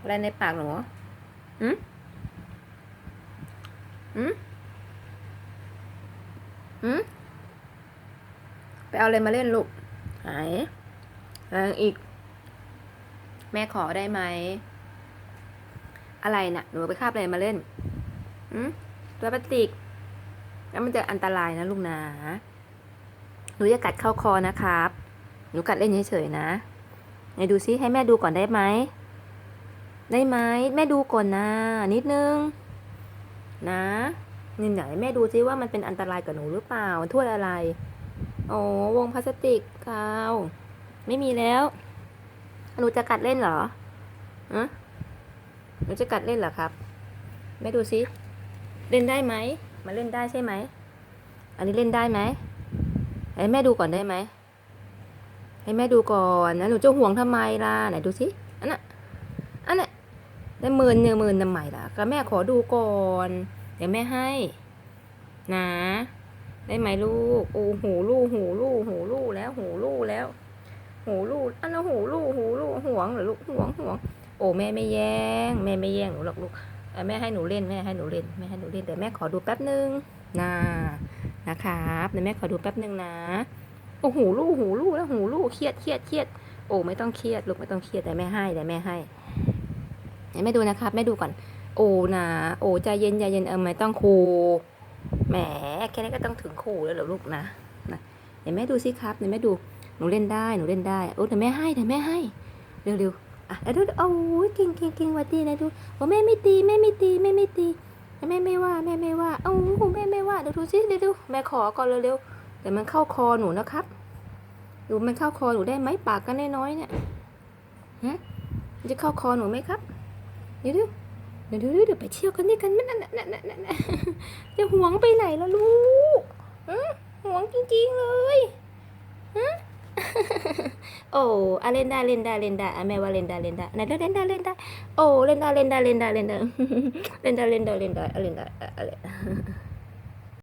อะไรในปากหนูอืมอืมอืมไปเอาอะไรมาเล่นลูกไหนอะไรอีก แม่ขอได้ไหม อะไรน่ะ หนูไปคาบอะไรมาเล่นอืมตัวพลาสติก แล้วมันจะอันตรายนะลูกนะ หนูจะกัดเข้าคอนะครับ หนูกัดเล่นเฉยๆนะ ไหนดูซิให้แม่ดูก่อนได้ไหม ได้ไหมแม่ดูก่อนนะนิดนึง นะนี่ไหนแม่ดูซิว่ามันเป็นอันตรายกับหนูหรือเปล่าถ้วยอะไรโอ้วงพลาสติกกาวไม่มีแล้ว หนูจะกัดเล่นเหรออะหนูจะกัดเล่นเหรอครับแม่ดูซิเล่นได้ไหมมาเล่นได้ใช่ไหม อันนี้เล่นได้ไหมให้แม่ดูก่อนได้ไหมให้แม่ดูก่อนนะหนูจะห่วงทำไมล่ะไหนดูสิอันน่ะ ได้หมื่นเนี่ยหมื่นทำไมล่ะ ก็แม่ขอดูก่อน เดี๋ยวแม่ให้ นะ ได้ไหมลูก โอ้หูลูกหูลูกหูลูกแล้วหูลูกแล้ว หูลูกอันนั้นหูลูกหูลูกห่วงเหรอลูกห่วงห่วง โอ้แม่ไม่แย่งแม่ไม่แย่งหนูหรอกลูกเอ่อแม่ให้หนูเล่นแม่ให้หนูเล่นแม่ให้หนูเล่นแต่แม่ขอดูแป๊บนึงนะนะครับเดี๋ยวแม่ขอดูแป๊บนึงนะโอ้หูลูกหูลูกแล้วหูลูกเครียดเครียดเครียดโอ้ไม่ต้องเครียดลูกไม่ต้องเครียดแต่แม่ให้แต่แม่ให้ แม่ดูนะครับแม่ดูก่อน โอ้นะโอ้ใจเย็นใจเย็นเออไม่ต้องคูแหมแค่นี้ก็ต้องถึงขู่แล้วเหรอลูกนะนะเดี๋ยวแม่ดูสิครับเดี๋ยวแม่ดูหนูเล่นได้หนูเล่นได้โอ้แต่แม่ให้แต่แม่ให้เร็วเร็วๆอะแล้วดูโอ้ยเก่งเก่งเก่งวัดดีนะดูโอ้แม่ไม่ตีแม่ไม่ตีแม่ไม่ตีแม่ไม่ว่าแม่ไม่ว่าโอ้โหแม่ไม่ว่าเดี๋ยวดูสิเดี๋ยวดูแม่ขอก่อนเร็วๆแต่มันเข้าคอหนูนะครับดูมันเข้าคอหนูได้ไหมปากกันน้อยๆเนี่ยฮะจะเข้าคอหนูไหมครับ เดี๋ยวดูเดี๋ยวเดี๋ยวไปเที่ยวกันนี่กันมันนั่นนั่นนั่นนั่นจะหวงไปไหนล่ะลูกฮะหวงจริงๆเลยโอ้อะเล่นได้เล่นได้เล่นได้แม่ว่าเล่นได้เล่นได้ไหนเล่นได้เล่นได้โอ้เล่นได้เล่นได้เล่นได้เล่นได้เล่นได้เล่นได้เล่นได้อะเล่นได้อะเล่น